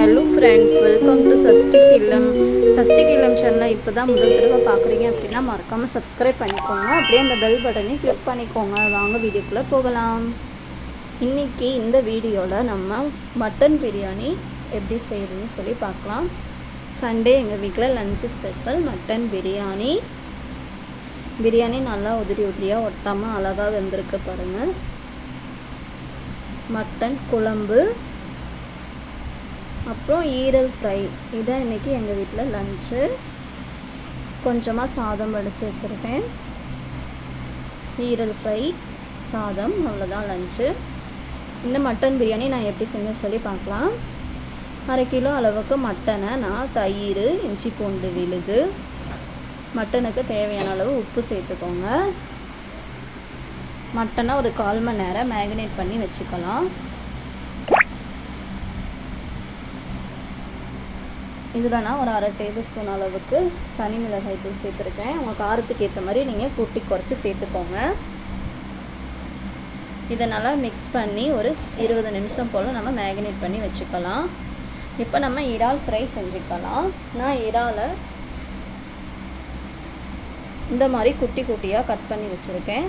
Hello friends welcome to Shashti Killam Shashti Killam சேனலை இப்போ தான் முதல் தடவை பார்க்குறீங்க அப்படின்னா மறக்காமல் சப்ஸ்கிரைப் பண்ணிக்கோங்க. அப்படியே அந்த பெல் பட்டனை கிளிக் பண்ணிக்கோங்க. வாங்க வீடியோக்குள்ளே போகலாம். இன்றைக்கி இந்த வீடியோவில் நம்ம மட்டன் பிரியாணி எப்படி செய்யுதுன்னு சொல்லி பார்க்கலாம். சண்டே எங்கள் வீட்டில் lunch special mutton biryani. Biryani நல்லா உதிரி உதிரியாக ஒட்டாமல் அழகாக வெந்திருக்கு பாருங்கள் மட்டன் குழம்பு. அப்புறம் ஈரல் ஃப்ரை. இதான் இன்றைக்கி எங்கள் வீட்டில் லஞ்சு கொஞ்சமாக சாதம் வடித்து வச்சுருக்கேன். ஈரல் ஃப்ரை சாதம் அவ்வளோதான் லஞ்சு இந்த மட்டன் பிரியாணி நான் எப்படி செஞ்சேன்னு சொல்லி பார்க்கலாம். அரை கிலோ அளவுக்கு மட்டனை நான் தயிர் இஞ்சி பூண்டு விழுது. மட்டனுக்கு தேவையான அளவு உப்பு சேர்த்துக்கோங்க. மட்டனை ஒரு கால் மணி நேரம் மேரினேட் பண்ணி வச்சுக்கலாம். இதில் நான் ஒரு அரை டேபிள் ஸ்பூன் அளவுக்கு தனி மிளகாய் தூள் சேர்த்துருக்கேன். உங்கள் காரத்துக்கு ஏற்ற மாதிரி நீங்கள் கூட்டி குறைச்சி சேர்த்துக்கோங்க. இதை நல்லா மிக்ஸ் பண்ணி ஒரு இருபது நிமிஷம் போல் நம்ம மேரினேட் பண்ணி வச்சுக்கலாம். இப்போ நம்ம இறால் ஃப்ரை செஞ்சுக்கலாம். நான் இறாலை இந்த மாதிரி குட்டி குட்டியாக கட் பண்ணி வச்சுருக்கேன்.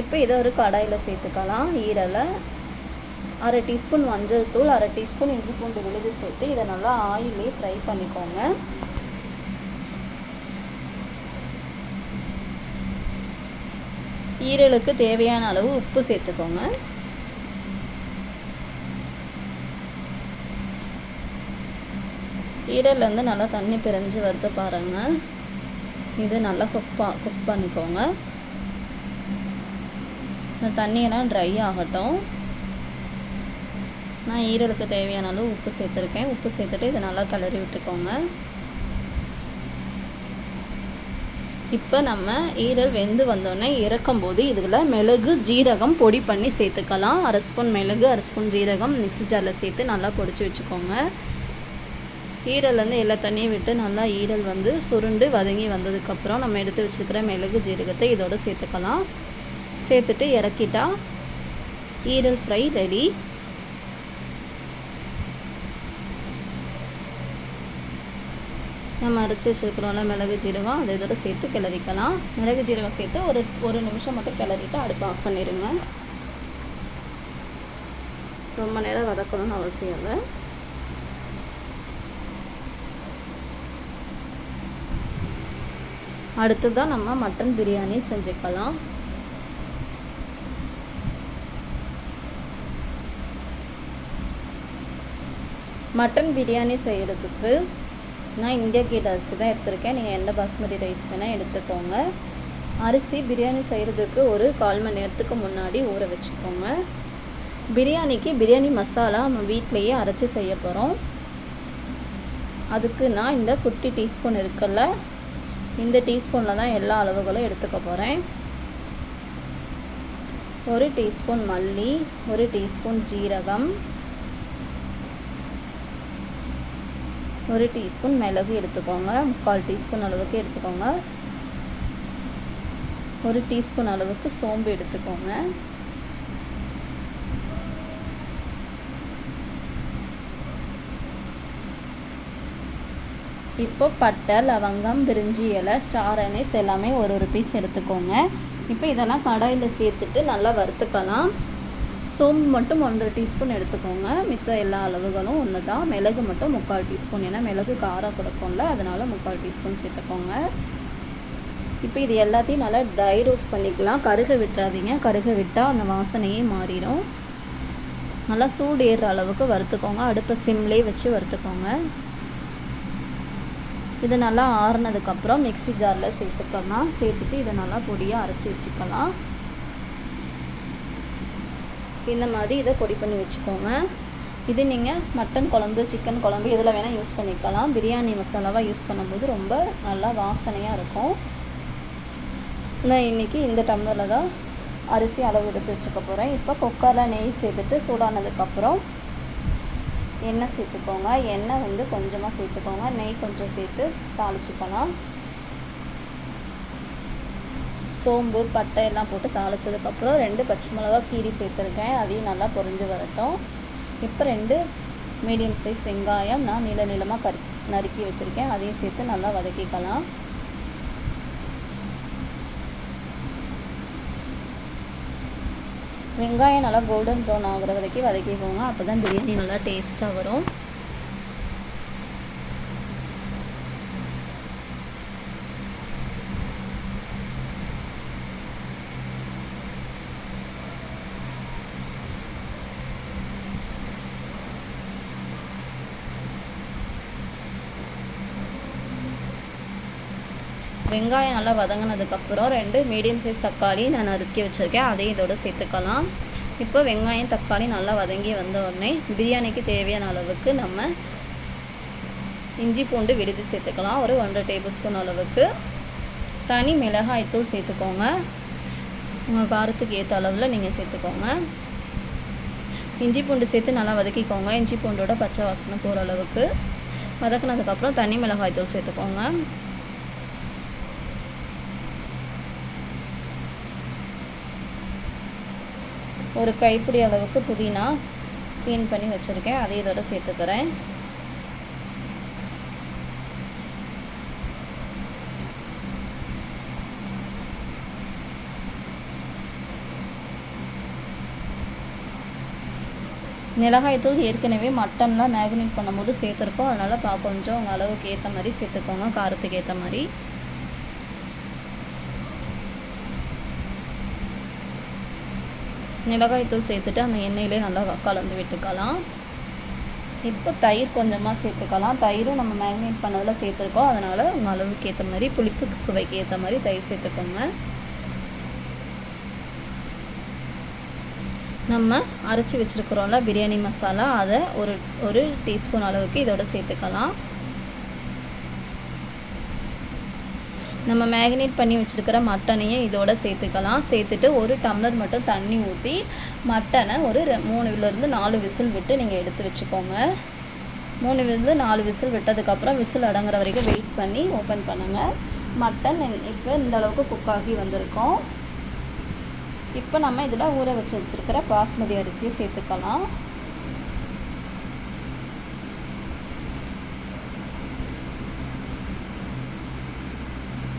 இப்போ இதை ஒரு கடாயில் சேர்த்துக்கலாம். ஈரலை அரை டீஸ்பூன் மஞ்சள் தூள் அரை டீஸ்பூன் இஞ்சி பூண்டு விழுது சேர்த்து இதை நல்லா ஆயிலே ஃப்ரை பண்ணிக்கோங்க. ஈரலுக்கு தேவையான அளவு உப்பு சேர்த்துக்கோங்க. ஈரல்லேருந்து நல்லா தண்ணி பிரிஞ்சு வருது பாருங்கள் இது நல்லா குக் பா குக் பண்ணிக்கோங்க. இந்த தண்ணியெல்லாம் ட்ரை ஆகட்டும். நான் ஈரலுக்கு தேவையான அளவு உப்பு சேர்த்துருக்கேன். உப்பு சேர்த்துட்டு இதை நல்லா கிளறி விட்டுக்கோங்க. இப்போ நம்ம ஈரல் வெந்து வந்தோடனே இறக்கும்போது இதில் மிளகு ஜீரகம் பொடி பண்ணி சேர்த்துக்கலாம். அரை ஸ்பூன் மிளகு அரை ஸ்பூன் ஜீரகம் மிக்ஸி ஜாரில் சேர்த்து நல்லா பொடிச்சு வச்சுக்கோங்க. ஈரல்லேருந்து எல்லா தண்ணியும் விட்டு நல்லா ஈரல் வந்து சுருண்டு வதங்கி வந்ததுக்கப்புறம் நம்ம எடுத்து வச்சுருக்கிற மிளகு ஜீரகத்தை இதோடு சேர்த்துக்கலாம். சேர்த்துட்டு இறக்கிட்டா ஈரல் ஃப்ரை ரெடி. நம்ம அரைச்சி வச்சுருக்கிறோம்ல மிளகு ஜீரகம். அதை இதோட சேர்த்து கிளறிக்கலாம். மிளகு ஜீரகம் சேர்த்து ஒரு ஒரு நிமிஷம் மட்டும் கிளறிட்டு அடுப்பு ஆஃப் பண்ணிடுங்க ரொம்ப நேரம் வதக்கணும்னு அவசியம் இல்லை. அடுத்ததான் நம்ம மட்டன் பிரியாணி செஞ்சுக்கலாம். மட்டன் பிரியாணி செய்கிறதுக்கு நான் இந்தியா கேட் அரிசி தான் எடுத்திருக்கேன். நீங்கள் எந்த பாஸ்மதி ரைஸ் வேணால் எடுத்துக்கோங்க. அரிசி பிரியாணி செய்கிறதுக்கு ஒரு கால் மணி நேரத்துக்கு முன்னாடி ஊற வச்சுக்கோங்க. பிரியாணிக்கு பிரியாணி மசாலா நம்ம வீட்டிலையே அரைச்சி செய்ய போகிறோம் அதுக்கு நான் இந்த குட்டி டீஸ்பூன் இருக்குல்ல இந்த டீஸ்பூனில் தான் எல்லா அளவுகளும் எடுத்துக்க போகிறேன் ஒரு டீஸ்பூன் மல்லி ஒரு டீஸ்பூன் ஜீரகம் ஒரு டீஸ்பூன் மிளகு எடுத்துக்கோங்க. முக்கால் டீஸ்பூன் அளவுக்கு எடுத்துக்கோங்க. ஒரு டீஸ்பூன் அளவுக்கு சோம்பு எடுத்துக்கோங்க. இப்போ பட்டை லவங்கம் பிரிஞ்சி இலை ஸ்டார் அனீஸ் எல்லாமே ஒரு ஒரு பீஸ் எடுத்துக்கோங்க. இப்போ இதெல்லாம் கடாயில் சேர்த்துட்டு நல்லா வறுத்துக்கலாம். சோம்பு மட்டும் ஒன்றரை டீஸ்பூன் எடுத்துக்கோங்க. மித்த எல்லா அளவுகளும் ஒன்று தான் மிளகு மட்டும் முக்கால் டீஸ்பூன். ஏன்னா மிளகு காரம் கொடுக்கும்ல அதனால் முக்கால் டீஸ்பூன் சேர்த்துக்கோங்க. இப்போ இது எல்லாத்தையும் நல்லா ட்ரை ரோஸ்ட் பண்ணிக்கலாம். கருக விட்டுறாதீங்க. கருக விட்டால் அந்த வாசனையே மாறிடும். நல்லா சூடு ஏறுற அளவுக்கு வறுத்துக்கோங்க. அடுப்பை சிம்லேயே வச்சு வறுத்துக்கோங்க. இது நல்லா ஆறுனதுக்கப்புறம் மிக்ஸி ஜாரில் சேர்த்துக்கலாம் சேர்த்துட்டு இதை நல்லா பொடியாக அரைச்சி வச்சுக்கலாம். இந்த மாதிரி இதை பொடி பண்ணி வச்சுக்கோங்க. இது நீங்கள் மட்டன் குழம்பு சிக்கன் குழம்பு இதில் வேணால் யூஸ் பண்ணிக்கலாம். பிரியாணி மசாலாவாக யூஸ் பண்ணும்போது ரொம்ப நல்லா வாசனையாக இருக்கும். நான் இன்றைக்கி இந்த டம்ளரில் தான் அரிசி அளவு எடுத்து வச்சுக்க போகிறேன் இப்போ குக்கரில் நெய் சேர்த்துட்டு சூடானதுக்கப்புறம் எண்ணெய் சேர்த்துக்கோங்க. எண்ணெய் வந்து கொஞ்சமாக சேர்த்துக்கோங்க. நெய் கொஞ்சம் சேர்த்து தாளிச்சுக்கலாம். சோம்பு பட்டை எல்லாம் போட்டு தாளிச்சதுக்கப்புறம் ரெண்டு பச்சை மிளகா கீரி சேர்த்துருக்கேன். அதையும் நல்லா பொரிஞ்சு வரட்டும். இப்போ ரெண்டு மீடியம் சைஸ் வெங்காயம் நான் நீள நீளமாக கறி நறுக்கி வச்சுருக்கேன். அதையும் சேர்த்து நல்லா வதக்கிக்கலாம். வெங்காயம் நல்லா கோல்டன் ப்ரௌன் ஆகுற வரைக்கும் வதக்கிக்கோங்க. அப்போ தான் பிரியாணி நல்லா டேஸ்ட்டாக வரும். வெங்காயம் நல்லா வதங்கினதுக்கப்புறம் ரெண்டு மீடியம் சைஸ் தக்காளி நான் நறுக்கி வச்சுருக்கேன். அதையும் இதோட சேர்த்துக்கலாம். இப்போ வெங்காயம் தக்காளி நல்லா வதங்கி வந்த உடனே பிரியாணிக்கு தேவையான அளவுக்கு நம்ம இஞ்சி பூண்டு விடுதி சேர்த்துக்கலாம். ஒரு ஒன்றரை டேபிள் ஸ்பூன் அளவுக்கு. தனி மிளகாய் தூள் சேர்த்துக்கோங்க. உங்கள் காரத்துக்கு ஏற்ற அளவில் நீங்கள் சேர்த்துக்கோங்க. இஞ்சி பூண்டு சேர்த்து நல்லா வதக்கிக்கோங்க. இஞ்சி பூண்டோட பச்சை வாசனை போகிற அளவுக்கு. வதக்குனதுக்கப்புறம் தனி மிளகாய் தூள் சேர்த்துக்கோங்க. ஒரு கைப்பிடி அளவுக்கு புதினா க்ளீன் பண்ணி வச்சுருக்கேன். அதை இதோட சேர்த்துக்கிறேன். மிளகாய்த்தூள் ஏற்கனவே மட்டன்லாம் மேக்னேட் பண்ணும்போது சேர்த்துருக்கோம். அதனால் பா கொஞ்சம் உங்கள் அளவுக்கு ஏற்ற மாதிரி சேர்த்துக்கோங்க. காரத்துக்கு ஏற்ற மாதிரி. மிளகாய்த்தூள் சேர்த்துட்டு அந்த எண்ணெயிலே நல்லா கலந்து விட்டுக்கலாம். இப்போ தயிர் கொஞ்சமாக சேர்த்துக்கலாம். தயிரும் நம்ம மேரினேட் பண்ணதில் சேர்த்துருக்கோம். அதனால் உங்கள் அளவுக்கு ஏற்ற மாதிரி புளிப்பு சுவைக்கு ஏற்ற மாதிரி தயிர் சேர்த்துக்கோங்க. நம்ம அரைச்சி வச்சுருக்குறோம்ல பிரியாணி மசாலா அதை ஒரு ஒரு டீஸ்பூன் அளவுக்கு இதோட சேர்த்துக்கலாம். நம்ம மேக்னேட் பண்ணி வச்சுருக்கிற மட்டனையும் இதோட சேர்த்துக்கலாம். சேர்த்துட்டு ஒரு டம்ளர் மட்டும் தண்ணி ஊற்றி மட்டனை ஒரு மூணுலேருந்து நாலு விசில் விட்டு நீங்கள் எடுத்து வச்சுக்கோங்க. மூணு நாலு விசில் விட்டதுக்கப்புறம் விசில் அடங்குற வரைக்கும் வெயிட் பண்ணி ஓப்பன் பண்ணுங்கள் மட்டன் இப்போ இந்த அளவுக்கு குக் ஆகி வந்திருக்கோம். இப்போ நம்ம இதில் ஊற வச்சு வச்சுருக்கிற பாஸ்மதி அரிசியை சேர்த்துக்கலாம்.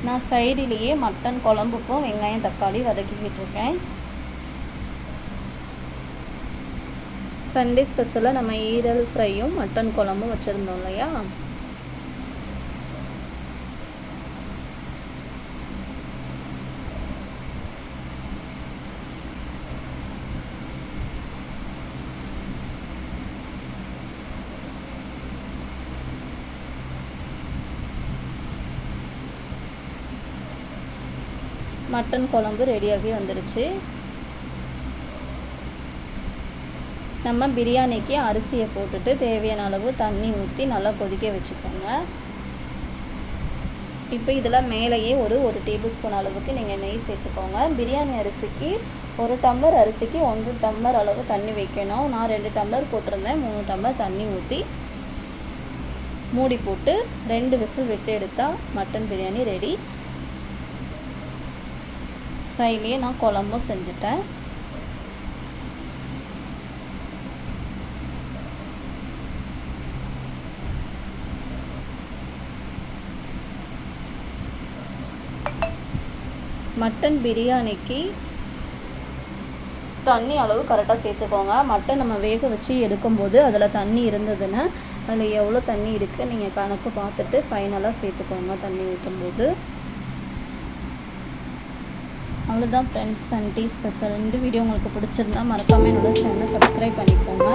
நான் சைடிலேயே மட்டன் குழம்புக்கும் வெங்காயம் தக்காளி வதக்கிக்கிட்டு இருக்கேன் சண்டே ஸ்பெஷலாக நம்ம ஈரல் ஃப்ரையும் மட்டன் குழம்பும் வச்சுருந்தோம் இல்லையா? மட்டன் குழம்பு ரெடியாகி வந்துருச்சு. நம்ம பிரியாணிக்கு அரிசியை போட்டுட்டு தேவையான அளவு தண்ணி ஊற்றி நல்லா கொதிக்க வச்சுக்கோங்க. இப்போ இதில் மேலேயே ஒரு ஒரு டேபிள் ஸ்பூன் அளவுக்கு நீங்கள் நெய் சேர்த்துக்கோங்க. பிரியாணி அரிசிக்கு ஒரு டம்ளர் அரிசிக்கு ஒன்று டம்ளர் அளவு தண்ணி வைக்கணும். நான் ரெண்டு டம்ளர் போட்டிருந்தேன். மூணு டம்ளர் தண்ணி ஊற்றி மூடி போட்டு ரெண்டு விசில் விட்டு எடுத்தால் மட்டன் பிரியாணி ரெடி. சைட்லேயே நான் குழம்பும் செஞ்சுட்டேன். மட்டன் பிரியாணிக்கு தண்ணி அளவு கரெக்டாக சேர்த்துக்கோங்க. மட்டன் நம்ம வேக வச்சு எடுக்கும்போது அதில் தண்ணி இருந்ததுன்னா அதில் எவ்வளோ தண்ணி இருக்குது நீங்கள் கணக்கு பார்த்துட்டு ஃபைனலாக சேர்த்துக்கோங்க தண்ணி ஊற்றும்போது அவ்வளோ தான் ஃப்ரெண்ட்ஸ் அண்ட் டீ ஸ்பெஷல் இந்த வீடியோ உங்களுக்கு பிடிச்சிருந்தா மறக்காமல் என்னோட சேனலை சப்ஸ்கிரைப் பண்ணிக்கோங்க.